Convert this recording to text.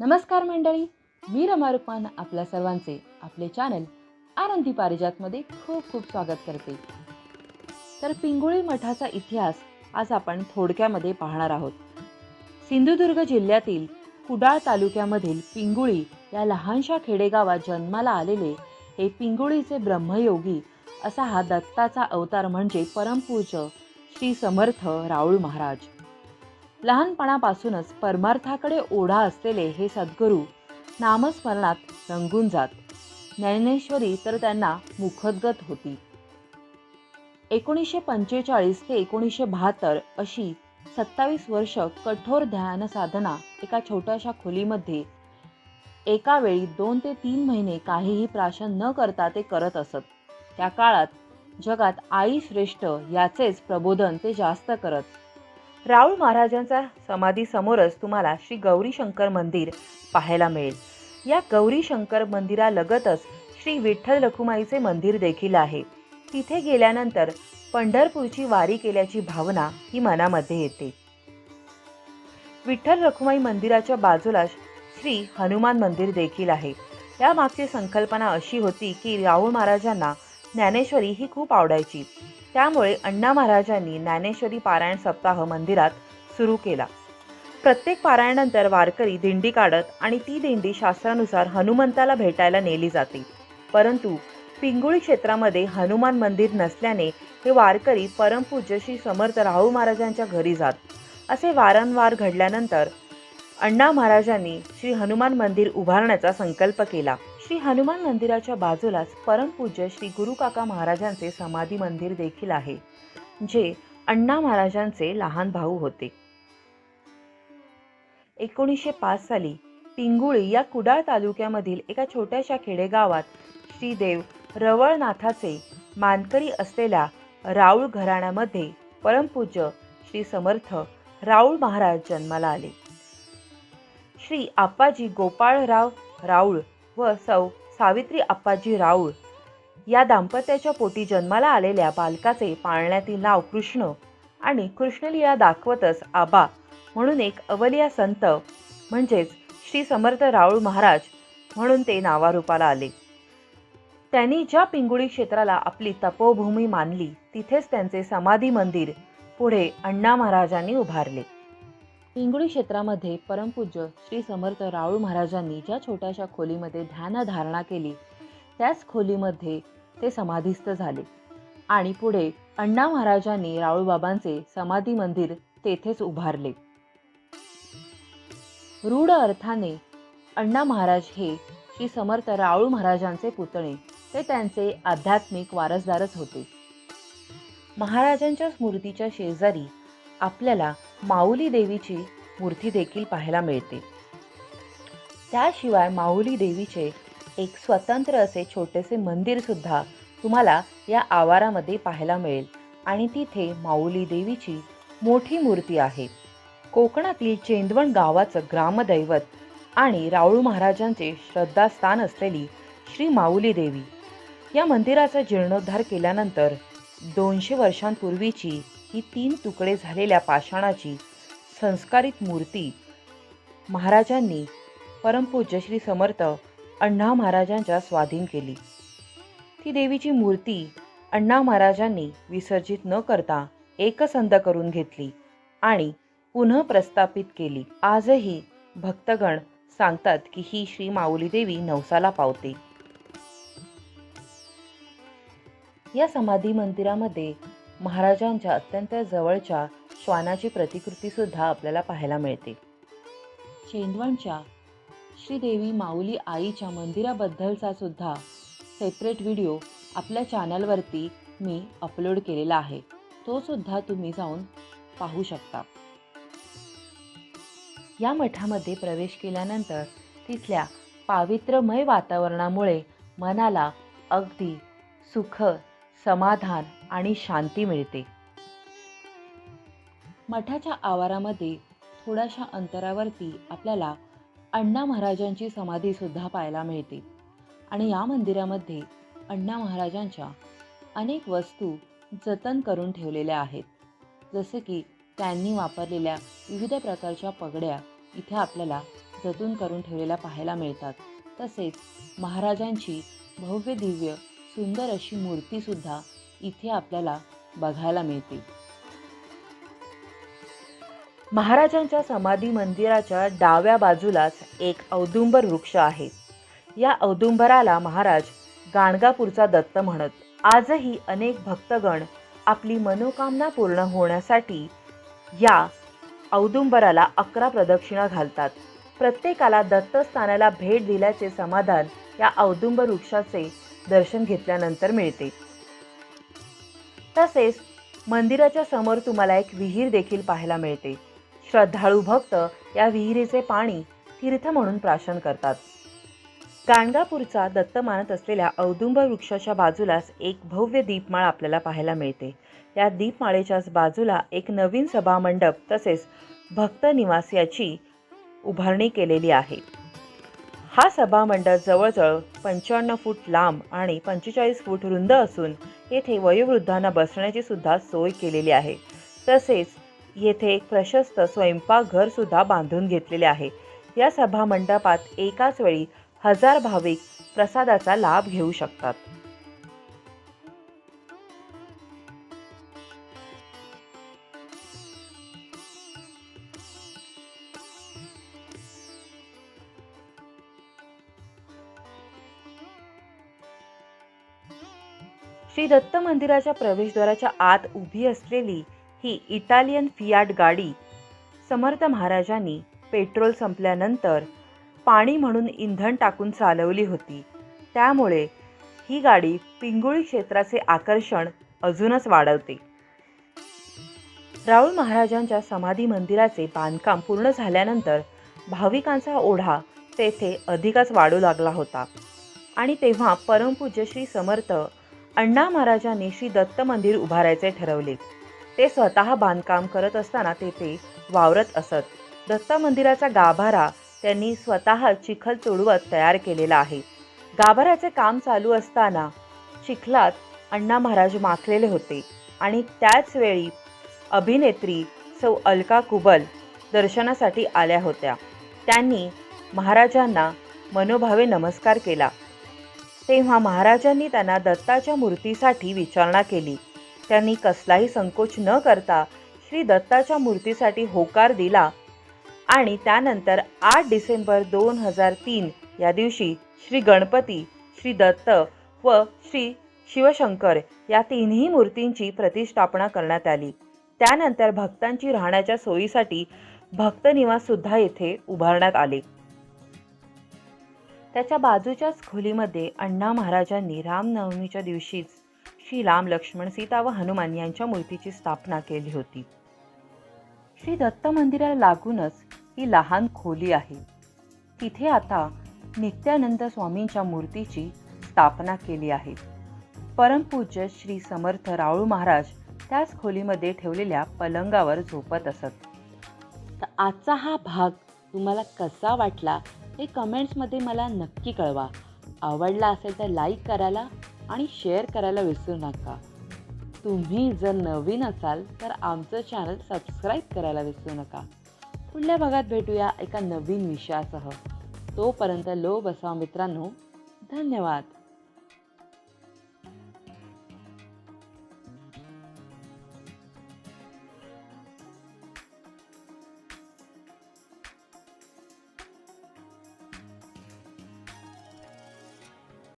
नमस्कार मंडळी मी रमा रुपान आपल्या सर्वांचे आपले चॅनल आनंदी पारिजातमध्ये खूप खूप स्वागत करते. तर पिंगुळी मठाचा इतिहास आज आपण थोडक्यामध्ये पाहणार आहोत. सिंधुदुर्ग जिल्ह्यातील कुडाळ तालुक्यामधील पिंगुळी या लहानशा खेडेगावात जन्माला आलेले हे पिंगुळीचे ब्रह्मयोगी असा हा दत्ताचा अवतार म्हणजे परमपूज्य श्री समर्थ राऊळ महाराज. लहानपणापासूनच परमार्थाकडे ओढा असलेले हे सद्गुरू नामस्मरणात रंगून जात. ज्ञानेश्वरी तर त्यांना मुखद्गत होती. एकोणीसशे पंचेचाळीस ते एकोणीसशे बहात्तर अशी सत्तावीस वर्ष कठोर ध्यान साधना एका छोट्याशा खोलीमध्ये एका वेळी दोन ते तीन महिने काहीही प्राशन न करता ते करत असत. त्या काळात जगात आई श्रेष्ठ याचेच प्रबोधन ते जास्त करत. राऊळ महाराजांच्या समाधी समोरच तुम्हाला श्री गौरी शंकर मंदिर पाहायला मिळेल. या गौरी शंकर मंदिरालगतच श्री विठ्ठल रखुमाईचे मंदिर देखील आहे. तिथे गेल्यानंतर पंढरपूरची वारी केल्याची भावना ही मनामध्ये येते. विठ्ठल रखुमाई मंदिराच्या बाजूला श्री हनुमान मंदिर देखील आहे. या मागची संकल्पना अशी होती की राऊळ महाराजांना ज्ञानेश्वरी ही खूप आवडायची. त्यामुळे अण्णा महाराजांनी ज्ञानेश्वरी पारायण सप्ताह मंदिरात सुरू केला. प्रत्येक पारायणानंतर वारकरी दिंडी काढत आणि ती दिंडी शास्त्रानुसार हनुमंताला भेटायला नेली जाते. परंतु पिंगुळी क्षेत्रामध्ये हनुमान मंदिर नसल्याने हे वारकरी परमपूज्य श्री समर्थ राहू महाराजांच्या घरी जात. असे वारंवार घडल्यानंतर अण्णा महाराजांनी श्री हनुमान मंदिर उभारण्याचा संकल्प केला. श्री हनुमान मंदिराच्या बाजूलाच परमपूज्य श्री गुरुकाका महाराजांचे समाधी मंदिर देखील आहे जे अण्णा महाराजांचे लहान भाऊ होते. एकोणीसशे पाच साली पिंगुळी या कुडाळ तालुक्यामधील एका छोट्याशा खेडेगावात श्रीदेव रवळनाथाचे मानकरी असलेल्या राऊळ घराण्यामध्ये परमपूज्य श्री समर्थ राऊळ महाराज जन्माला आले. श्री आप्पाजी गोपाळराव राऊळ व सौ सावित्री आप्पाजी राऊळ. या दाम्पत्याच्या पोटी जन्माला आलेल्या बालकाचे पाळण्यातील नाव कृष्ण आणि कृष्णलीला दाखवतच आबा म्हणून एक अवलिया संत म्हणजेच श्री समर्थ राऊळ महाराज म्हणून ते नावारूपाला आले. त्यांनी ज्या पिंगुळी क्षेत्राला आपली तपोभूमी मानली तिथेच त्यांचे समाधी मंदिर पुढे अण्णा महाराजांनी उभारले. पिंगुळी क्षेत्रामध्ये परमपूज्य श्री समर्थ राऊळ महाराजांनी ज्या छोट्याशा खोलीमध्ये ध्यानधारणा केली त्याच खोलीमध्ये ते समाधीस्थ झाले. आणि पुढे अण्णा महाराजांनी राऊळबाबांचे समाधी मंदिर तेथेच उभारले. रूढ अर्थाने अण्णा महाराज हे श्री समर्थ राऊळ महाराजांचे पुतणे ते त्यांचे आध्यात्मिक वारसदारच होते. महाराजांच्या स्मृतीच्या शेजारी आपल्याला माऊली देवीची मूर्ती देखील पाहायला मिळते. त्याशिवाय माऊली देवीचे एक स्वतंत्र असे छोटेसे मंदिरसुद्धा तुम्हाला या आवारामध्ये पाहायला मिळेल आणि तिथे माऊली देवीची मोठी मूर्ती आहे. कोकणातील चेंदवण गावाचं ग्रामदैवत आणि राऊळ महाराजांचे श्रद्धास्थान असलेली श्री माऊली देवी. या मंदिराचा जीर्णोद्धार केल्यानंतर दोनशे वर्षांपूर्वीची ही तीन तुकडे झालेल्या पाषाणाची संस्कारित मूर्ती महाराजांनी परमपूज्य श्री समर्थ अण्णा महाराजांच्या स्वाधीन केली. ती देवीची मूर्ती अण्णा महाराजांनी विसर्जित न करता एकसंध करून घेतली आणि पुनः प्रस्थापित केली. आजही भक्तगण सांगतात की ही श्री माऊली देवी नवसाला पावते. या समाधी मंदिरामध्ये महाराजांच्या अत्यंत जवळच्या श्वानाची प्रतिकृतीसुद्धा आपल्याला पाहायला मिळते. चेंदवणच्या श्रीदेवी माऊली आईच्या मंदिराबद्दलचा सुद्धा सेपरेट व्हिडिओ आपल्या चॅनलवरती मी अपलोड केलेला आहे. तो सुद्धा तुम्ही जाऊन पाहू शकता. या मठामध्ये प्रवेश केल्यानंतर तिथल्या पावित्रमय वातावरणामुळे मनाला अगदी सुख समाधान आणि शांती मिळते. मठाच्या आवारामध्ये थोड्याशा अंतरावरती आपल्याला अण्णा महाराजांची समाधी सुद्धा पाहायला मिळते. आणि या मंदिरामध्ये अण्णा महाराजांच्या अनेक वस्तू जतन करून ठेवलेल्या आहेत. जसे की त्यांनी वापरलेल्या विविध प्रकारच्या पगड्या इथे आपल्याला जतन करून ठेवलेल्या पाहायला मिळतात. तसेच महाराजांची भव्य दिव्य सुंदर अशी मूर्तीसुद्धा इथे आपल्याला बघायला मिळते महाराजांच्या समाधी मंदिराच्या डाव्या बाजूलाच एक औदुंबर वृक्ष आहे. या औदुंबराला महाराज गाणगापूरचा दत्त म्हणत आजही अनेक भक्तगण आपली मनोकामना पूर्ण होण्यासाठी या औदुंबराला अकरा प्रदक्षिणा घालतात. प्रत्येकाला दत्तस्थानाला भेट दिल्याचे समाधान या औदुंबर वृक्षाचे दर्शन घेतल्यानंतर मिळते. तसेच मंदिराच्या समोर तुम्हाला एक विहीर देखील पाहायला मिळते. श्रद्धाळू भक्त या विहिरीचे पाणी तीर्थ म्हणून प्राशन करतात. गाणगापूरचा दत्त मानत असलेल्या औदुंब वृक्षाच्या बाजूलाच एक भव्य दीपमाळ आपल्याला पाहायला मिळते. या दीपमाळेच्याच बाजूला एक नवीन सभामंडप तसेच भक्त निवास याची उभारणी केलेली आहे. हा सभामंडप जवळजवळ पंच्याण्णव फूट लांब आणि पंचेचाळीस फूट रुंद असून येथे वयोवृद्धांना बसण्याची सुद्धा सोय केलेली आहे. तसेच येथे एक प्रशस्त स्वयंपाकघर सुद्धा बांधून घेतलेले आहे. या सभा मंडपात एकाच वेळी हजार भाविक प्रसादाचा लाभ घेऊ शकतात. श्री दत्त मंदिराच्या प्रवेशद्वाराच्या आत उभी असलेली ही इटालियन फियाट गाडी समर्थ महाराजांनी पेट्रोल संपल्यानंतर पाणी म्हणून इंधन टाकून चालवली होती. त्यामुळे ही गाडी पिंगुळी क्षेत्राचे आकर्षण अजूनच वाढवते. राहुल महाराजांच्या समाधी मंदिराचे बांधकाम पूर्ण झाल्यानंतर भाविकांचा ओढा तेथे अधिकच वाढू लागला होता. आणि तेव्हा परमपूज्य श्री समर्थ अण्णा महाराजांनी श्री दत्त मंदिर उभारायचे ठरवले. ते स्वतः बांधकाम करत असताना तेथे वावरत असत. दत्त मंदिराचा गाभारा त्यांनी स्वतः चिखल तुडवत तयार केलेला आहे. गाभाऱ्याचे काम चालू असताना चिखलात अण्णा महाराज माखलेले होते आणि त्याच वेळी अभिनेत्री सौ अलका कुबल दर्शनासाठी आल्या होत्या. त्यांनी महाराजांना मनोभावे नमस्कार केला. तेव्हा महाराजांनी त्यांना दत्ताच्या मूर्तीसाठी विचारणा केली. त्यांनी कसलाही संकोच न करता श्री दत्ताच्या मूर्तीसाठी होकार दिला आणि त्यानंतर आठ डिसेंबर दोन हजार तीन या दिवशी श्री गणपती श्री दत्त व श्री शिवशंकर या तिन्ही मूर्तींची प्रतिष्ठापना करण्यात आली. त्यानंतर भक्तांची राहण्याच्या सोयीसाठी भक्तनिवाससुद्धा सुद्धा येथे उभारण्यात आले. त्याच्या बाजूच्याच खोलीमध्ये अण्णा महाराजांनी रामनवमीच्या दिवशीच श्री राम लक्ष्मण सीता व हनुमान यांच्या मूर्तीची स्थापना केली होती. श्री दत्त मंदिराला लागूनच ही लहान खोली आहे. तिथे आता नित्यानंद स्वामींच्या मूर्तीची स्थापना केली आहे. परमपूज्य श्री समर्थ राऊळ महाराज त्याच खोलीमध्ये ठेवलेल्या पलंगावर झोपत असत. तर आजचा हा भाग तुम्हाला कसा वाटला? हे कमेंट्समध्ये मला नक्की कळवा. आवडला असेल तर लाईक करायला आणि शेअर करायला विसरू नका. तुम्ही जर नवीन असाल तर आमचं चॅनल सबस्क्राईब करायला विसरू नका. पुढल्या भागात भेटूया एका नवीन विषयासह. तोपर्यंत लो बसाव मित्रांनो. धन्यवाद.